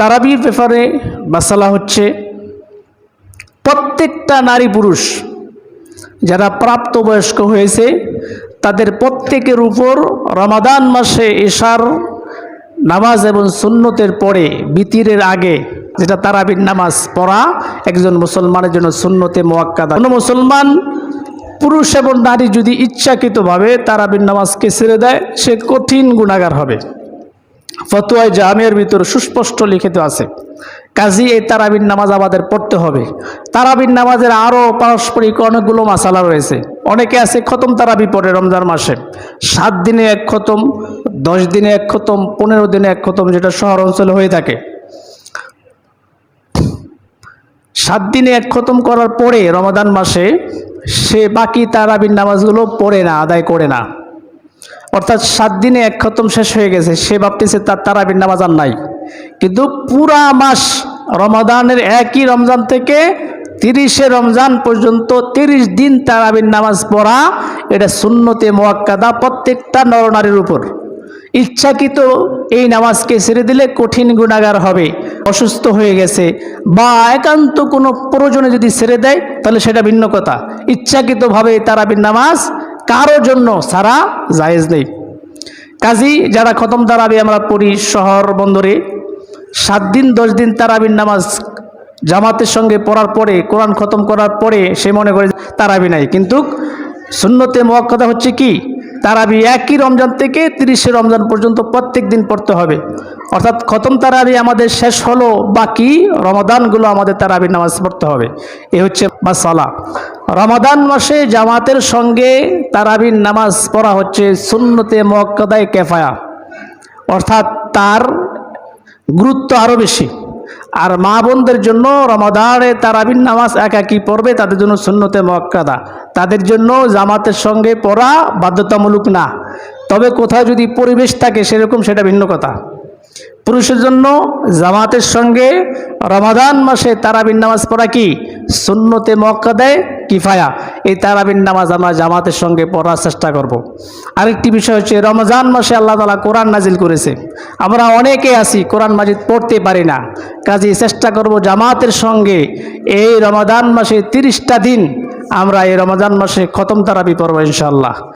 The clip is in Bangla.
তারাবির ব্যাপারে বাসালা হচ্ছে প্রত্যেকটা নারী পুরুষ যারা প্রাপ্তবয়স্ক হয়েছে, তাদের প্রত্যেকের উপর রমাদান মাসে এশার নামাজ এবং সুন্নতের পরে, বিতিরের আগে যেটা তারাবির নামাজ পড়া, একজন মুসলমানের জন্য সুন্নতে মোয়াক্কাদা। কোনো মুসলমান পুরুষ এবং নারী যদি ইচ্ছাকৃতভাবে তারাবির নামাজকে ছেড়ে দেয়, সে কঠিন গুণাগার হবে। ফতুয়ায় জামিয়ার ভিতর সুস্পষ্ট লিখিত আছে, কাজী এই তারাবির নামাজ আমাদের পড়তে হবে। তারাবির নামাজের আরও পারস্পরিক অনেকগুলো মাসালা রয়েছে। অনেকে আছে খতম তারাবি পড়ে রমজান মাসে। সাত দিনে এক খতম, দশ দিনে এক খতম, পনেরো দিনে এক খতম, যেটা শহর অঞ্চলে হয়ে থাকে। সাত দিনে এক খতম করার পরে রমাদান মাসে সে বাকি তারাবির নামাজগুলো পড়ে না, আদায় করে না। অর্থাৎ সাত দিনে এক খতম শেষ হয়ে গেছে। সে ভাবতেছে তার তারাবির নামাজ আর নাই। কিন্তু পুরা মাস রমাদানের একই রমজান থেকে তিরিশে রমজান পর্যন্ত তিরিশ দিন তারাবির নামাজ পড়া এটা শূন্যতে মোয়াক্কাদা প্রত্যেকটা নরনারীর উপর। ইচ্ছাকৃত এই নামাজকে ছেড়ে দিলে কঠিন গুণাগার হবে, অসুস্থ হয়ে গেছে বা একান্ত কোনো প্রয়োজনে যদি ছেড়ে দেয়, তাহলে সেটা ভিন্ন কথা। ইচ্ছাকৃতভাবে তারাবির নামাজ কারও জন্য সারা জায়েজ নেই। কাজী, যারা খতম তারাবি আমরা পড়ি শহর বন্দরে, সাত দিন, দশ দিন তারাবির নামাজ জামাতের সঙ্গে পড়ার পরে, কোরআন খতম করার পরে সে মনে করে তারাবি নাই। কিন্তু শূন্যতে মোয়াক্কদা হচ্ছে কি? তারাবি একই রমজান থেকে তিরিশে রমজান পর্যন্ত প্রত্যেক দিন পড়তে হবে। অর্থাৎ খতম তারাবি আমাদের শেষ হলো, বাকি রমাদানগুলো আমাদের তারাবির নামাজ পড়তে হবে। এ হচ্ছে মাসালা। রমাদান মাসে জামাতের সঙ্গে তারাবির নামাজ পড়া হচ্ছে সুন্নতে মোয়াক্কদায় কেফায়া। অর্থাৎ তার গুরুত্ব আরও বেশি। আর মা বোনদের জন্য রমাদানে তারাবিন নামাজ একাকি পড়বে, তাদের জন্য সুন্নতে মক্কাদা তাদের জন্য জামাতের সঙ্গে পড়া বাধ্যতামূলক না। তবে কোথাও যদি পরিবেশ থাকে সেরকম সেটা ভিন্ন কথা। পুরুষের জন্য জামাতের সঙ্গে রমাদান মাসে তারাবিন নামাজ পড়া কি? সুন্নতে মক্কাদায় কিফায়া। এই তারাবিন নামাজ আমরা জামাতের সঙ্গে পড়ার চেষ্টা করব। আরেকটি বিষয় হচ্ছে, রমজান মাসে আল্লাহ তালা কোরআন নাজিল করেছে। আমরা অনেকে আছি কোরআন মাজিদ পড়তে পারি না। কাজে চেষ্টা করব জামাতের সঙ্গে এই রমাদান মাসে তিরিশটা দিন আমরা এই রমাদান মাসে খতম তারাবি পড়ব ইনশাল্লাহ